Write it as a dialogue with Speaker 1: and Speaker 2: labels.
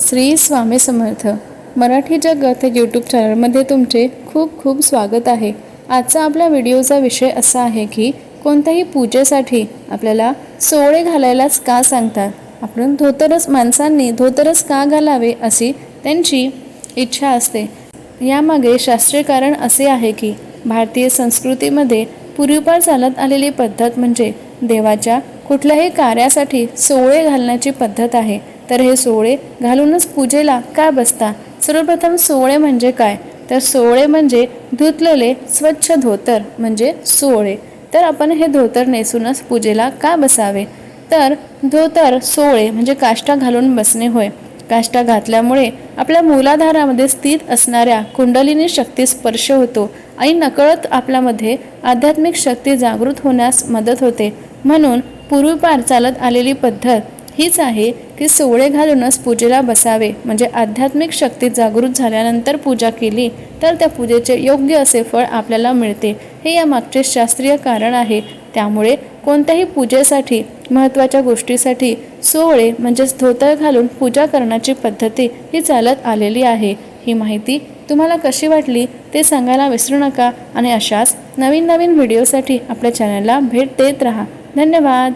Speaker 1: श्री स्वामी समर्थ. मराठी जगत यूट्यूब चॅनलमध्ये तुमचे खूप खूप स्वागत आहे. आजचा आपल्या व्हिडिओचा विषय असा आहे की कोणत्याही पूजेसाठी आपल्याला सोळे घालायलाच का सांगतात? आपण धोतरच माणसांनी धोतरच का घालावे अशी त्यांची इच्छा असते. यामागे शास्त्रीय कारण असे आहे की भारतीय संस्कृतीमध्ये पूर्वीपार चालत आलेली पद्धत म्हणजे देवाच्या कुठल्याही कार्यासाठी सोळे घालण्याची पद्धत आहे. तर हे सोळे घालूनच पूजेला का बसता? सर्वप्रथम सोळे म्हणजे काय? तर सोळे म्हणजे धुतलेले स्वच्छ धोतर म्हणजे सोळे. तर आपण हे धोतर नेसूनच पूजेला का बसावे? तर धोतर सोळे म्हणजे काष्टा घालून बसणे होय. काष्टा घातल्यामुळे आपल्या मूलाधारामध्ये स्थित असणाऱ्या कुंडलिनी शक्ती स्पर्श होतो आणि नकळत आपल्यामध्ये आध्यात्मिक शक्ती जागृत होण्यास मदत होते. म्हणून पूर्वीपार चालत आलेली पद्धत हीच आहे की सोळे घालूनच पूजेला बसावे. म्हणजे आध्यात्मिक शक्ती जागृत झाल्यानंतर पूजा केली तर त्या पूजेचे योग्य असे फळ आपल्याला मिळते. हे या मागचे शास्त्रीय कारण आहे. त्यामुळे कोणत्याही पूजेसाठी महत्त्वाच्या गोष्टीसाठी सोहळे म्हणजेच धोतर घालून पूजा करण्याची पद्धती ही चालत आलेली आहे. ही माहिती तुम्हाला कशी वाटली ते सांगायला विसरू नका आणि अशाच नवीन नवीन व्हिडिओसाठी आपल्या चॅनलला भेट देत राहा. धन्यवाद!